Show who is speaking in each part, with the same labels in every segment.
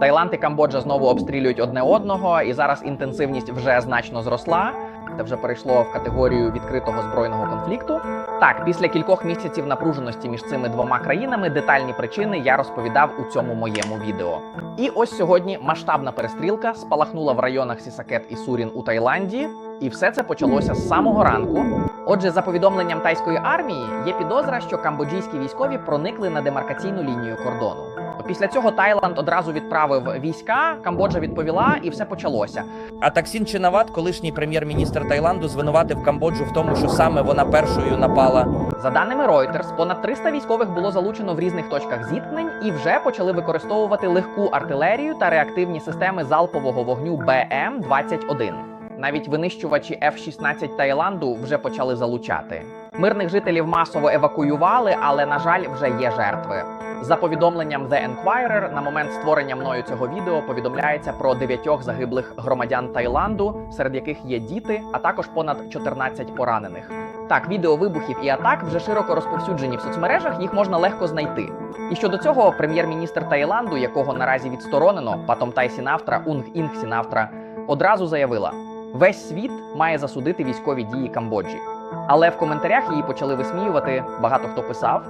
Speaker 1: Таїланд і Камбоджа знову обстрілюють одне одного, і зараз інтенсивність вже значно зросла. Це вже перейшло в категорію відкритого збройного конфлікту. Так, після кількох місяців напруженості між цими двома країнами детальні причини я розповідав у цьому моєму відео. І ось сьогодні масштабна перестрілка спалахнула в районах Сісакет і Сурін у Таїланді, і все це почалося з самого ранку. Отже, за повідомленням тайської армії, є підозра, що камбоджійські військові проникли на демаркаційну лінію кордону. Після цього Таїланд одразу відправив війська, Камбоджа відповіла, і все почалося.
Speaker 2: А Таксін Чинават, колишній прем'єр-міністр Таїланду, звинуватив Камбоджу в тому, що саме вона першою напала.
Speaker 1: За даними Reuters, понад 300 військових було залучено в різних точках зіткнень і вже почали використовувати легку артилерію та реактивні системи залпового вогню БМ-21. Навіть винищувачі F-16 Таїланду вже почали залучати. Мирних жителів масово евакуювали, але на жаль, вже є жертви. За повідомленням The Enquirer, на момент створення мною цього відео повідомляється про дев'ятьох загиблих громадян Таїланду, серед яких є діти, а також понад 14 поранених. Так, відео вибухів і атак вже широко розповсюджені в соцмережах, їх можна легко знайти. І щодо цього, прем'єр-міністр Таїланду, якого наразі відсторонено, Патомтай Сінавтра, Унг Інг Сінавтра, одразу заявила: весь світ має засудити військові дії Камбоджі. Але в коментарях її почали висміювати. Багато хто писав: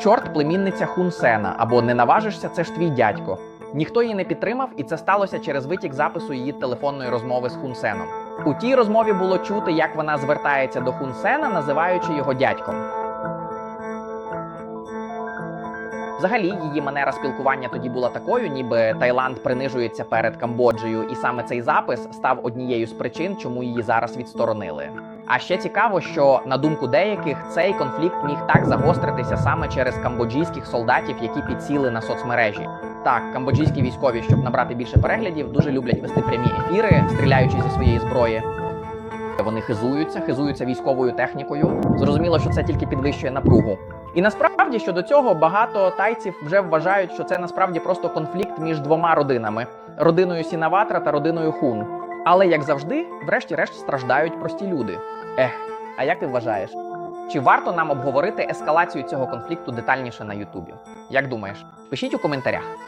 Speaker 1: чорт, племінниця Хун Сена або не наважишся, це ж твій дядько. Ніхто її не підтримав, і це сталося через витік запису її телефонної розмови з Хун Сеном. У тій розмові було чути, як вона звертається до Хун Сена, називаючи його дядьком. Взагалі, її манера спілкування тоді була такою, ніби Таїланд принижується перед Камбоджею, і саме цей запис став однією з причин, чому її зараз відсторонили. А ще цікаво, що на думку деяких цей конфлікт міг так загостритися саме через камбоджійських солдатів, які підсіли на соцмережі. Так, камбоджійські військові, щоб набрати більше переглядів, дуже люблять вести прямі ефіри, стріляючи зі своєї зброї. Вони хизуються, хизуються військовою технікою. Зрозуміло, що це тільки підвищує напругу. І насправді щодо цього багато тайців вже вважають, що це насправді просто конфлікт між двома родинами: родиною Сінаватра та родиною Хун. Але як завжди, врешті-решт страждають прості люди. Ех, а як ти вважаєш? Чи варто нам обговорити ескалацію цього конфлікту детальніше на Ютубі? Як думаєш? Пишіть у коментарях.